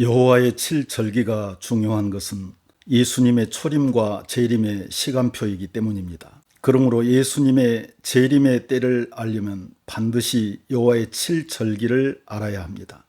여호와의 칠절기가 중요한 것은 예수님의 초림과 재림의 시간표이기 때문입니다. 그러므로 예수님의 재림의 때를 알려면 반드시 여호와의 칠절기를 알아야 합니다.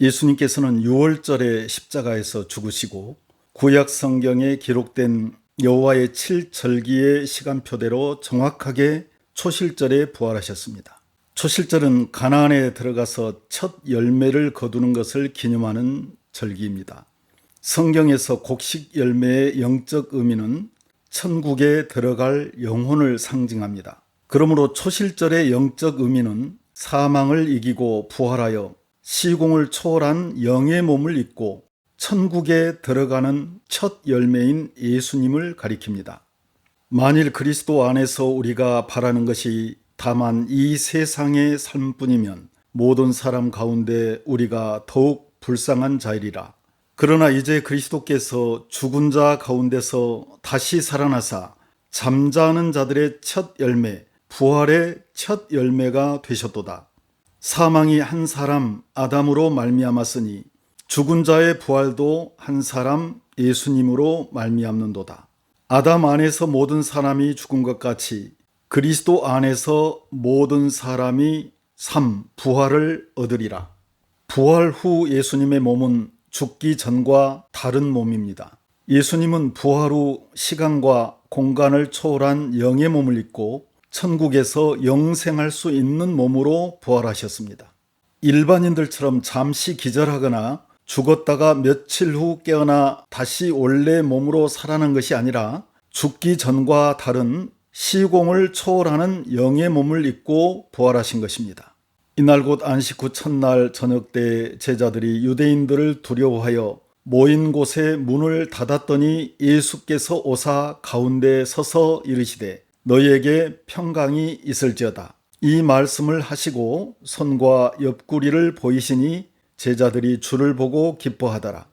예수님께서는 6월절에 십자가에서 죽으시고 구약 성경에 기록된 여호와의 칠절기의 시간표대로 정확하게 초실절에 부활하셨습니다. 초실절은 가나안에 들어가서 첫 열매를 거두는 것을 기념하는 절기입니다. 성경에서 곡식 열매의 영적 의미는 천국에 들어갈 영혼을 상징합니다. 그러므로 초실절의 영적 의미는 사망을 이기고 부활하여 시공을 초월한 영의 몸을 입고 천국에 들어가는 첫 열매인 예수님을 가리킵니다. 만일 그리스도 안에서 우리가 바라는 것이 다만 이 세상의 삶뿐이면 모든 사람 가운데 우리가 더욱 불쌍한 자이리라. 그러나 이제 그리스도께서 죽은 자 가운데서 다시 살아나사 잠자는 자들의 첫 열매, 부활의 첫 열매가 되셨도다. 사망이 한 사람 아담으로 말미암았으니 죽은 자의 부활도 한 사람 예수님으로 말미암는도다. 아담 안에서 모든 사람이 죽은 것 같이 그리스도 안에서 모든 사람이 삶, 부활을 얻으리라. 부활 후 예수님의 몸은 죽기 전과 다른 몸입니다. 예수님은 부활 후 시간과 공간을 초월한 영의 몸을 입고 천국에서 영생할 수 있는 몸으로 부활하셨습니다. 일반인들처럼 잠시 기절하거나 죽었다가 며칠 후 깨어나 다시 원래 몸으로 살아난 것이 아니라 죽기 전과 다른 시공을 초월하는 영의 몸을 입고 부활하신 것입니다. 이날 곧 안식 후 첫날 저녁 때 제자들이 유대인들을 두려워하여 모인 곳에 문을 닫았더니 예수께서 오사 가운데 서서 이르시되 너희에게 평강이 있을지어다. 이 말씀을 하시고 손과 옆구리를 보이시니 제자들이 주를 보고 기뻐하더라.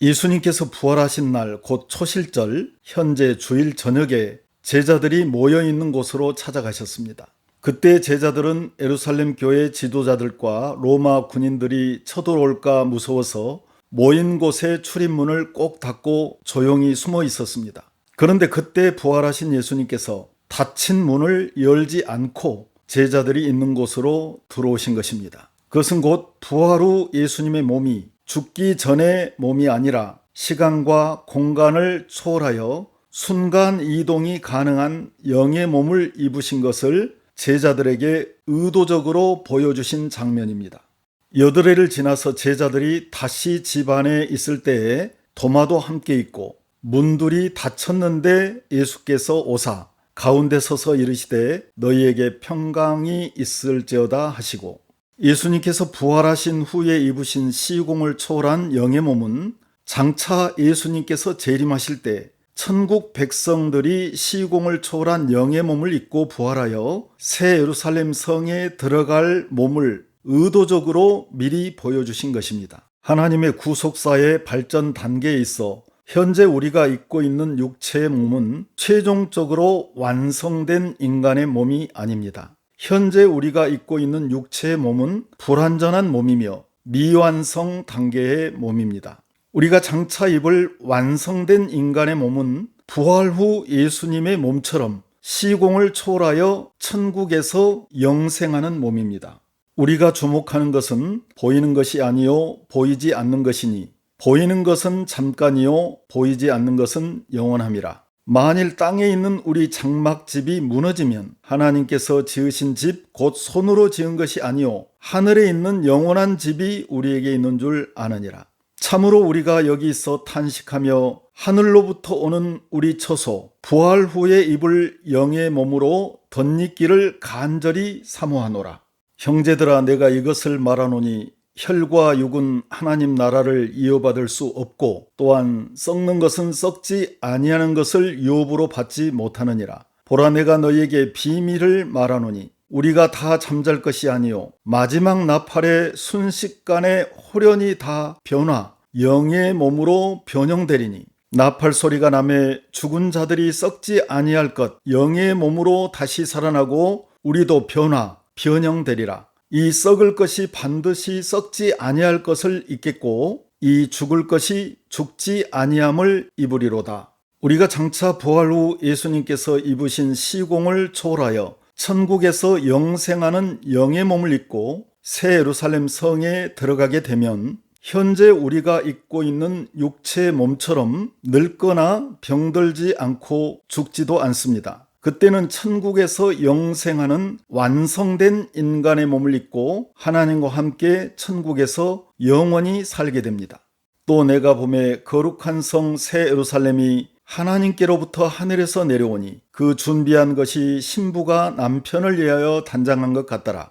예수님께서 부활하신 날 곧 초실절 현재 주일 저녁에 제자들이 모여 있는 곳으로 찾아가셨습니다. 그때 제자들은 에루살렘 교회 지도자들과 로마 군인들이 쳐들어올까 무서워서 모인 곳의 출입문을 꼭 닫고 조용히 숨어 있었습니다. 그런데 그때 부활하신 예수님께서 닫힌 문을 열지 않고 제자들이 있는 곳으로 들어오신 것입니다. 그것은 곧 부활 후 예수님의 몸이 죽기 전의 몸이 아니라 시간과 공간을 초월하여 순간 이동이 가능한 영의 몸을 입으신 것을 제자들에게 의도적으로 보여주신 장면입니다. 여드레를 지나서 제자들이 다시 집 안에 있을 때에 도마도 함께 있고 문들이 닫혔는데 예수께서 오사 가운데 서서 이르시되 너희에게 평강이 있을지어다 하시고 예수님께서 부활하신 후에 입으신 시공을 초월한 영의 몸은 장차 예수님께서 재림하실 때 천국 백성들이 시공을 초월한 영의 몸을 입고 부활하여 새 예루살렘 성에 들어갈 몸을 의도적으로 미리 보여주신 것입니다. 하나님의 구속사의 발전 단계에 있어 현재 우리가 입고 있는 육체의 몸은 최종적으로 완성된 인간의 몸이 아닙니다. 현재 우리가 입고 있는 육체의 몸은 불완전한 몸이며 미완성 단계의 몸입니다. 우리가 장차 입을 완성된 인간의 몸은 부활 후 예수님의 몸처럼 시공을 초월하여 천국에서 영생하는 몸입니다. 우리가 주목하는 것은 보이는 것이 아니요 보이지 않는 것이니 보이는 것은 잠깐이요 보이지 않는 것은 영원함이라. 만일 땅에 있는 우리 장막집이 무너지면 하나님께서 지으신 집 곧 손으로 지은 것이 아니요 하늘에 있는 영원한 집이 우리에게 있는 줄 아느니라. 참으로 우리가 여기 있어 탄식하며 하늘로부터 오는 우리 처소 부활 후에 입을 영의 몸으로 덧입기를 간절히 사모하노라. 형제들아 내가 이것을 말하노니 혈과 육은 하나님 나라를 이어받을 수 없고 또한 썩는 것은 썩지 아니하는 것을 유업으로 받지 못하느니라. 보라 내가 너희에게 비밀을 말하노니 우리가 다 잠잘 것이 아니요 마지막 나팔의 순식간에 호련히 다 변화 영의 몸으로 변형되리니 나팔 소리가 남에 죽은 자들이 썩지 아니할 것 영의 몸으로 다시 살아나고 우리도 변화 변형되리라 이 썩을 것이 반드시 썩지 아니할 것을 잊겠고 이 죽을 것이 죽지 아니함을 입으리로다. 우리가 장차 부활 후 예수님께서 입으신 시공을 초월하여 천국에서 영생하는 영의 몸을 입고 새 예루살렘 성에 들어가게 되면 현재 우리가 입고 있는 육체의 몸처럼 늙거나 병들지 않고 죽지도 않습니다. 그때는 천국에서 영생하는 완성된 인간의 몸을 입고 하나님과 함께 천국에서 영원히 살게 됩니다. 또 내가 봄에 거룩한 성 새 예루살렘이 하나님께로부터 하늘에서 내려오니 그 준비한 것이 신부가 남편을 위하여 단장한 것 같더라.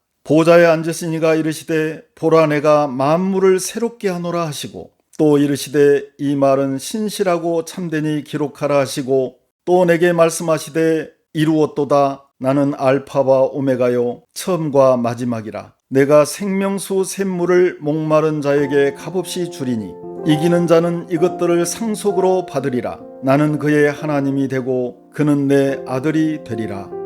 보좌에 앉으시니가 이르시되 보라 내가 만물을 새롭게 하노라 하시고 또 이르시되 이 말은 신실하고 참되니 기록하라 하시고 또 내게 말씀하시되 이루었도다. 나는 알파와 오메가요 처음과 마지막이라. 내가 생명수 샘물을 목마른 자에게 값없이 주리니 이기는 자는 이것들을 상속으로 받으리라. 나는 그의 하나님이 되고 그는 내 아들이 되리라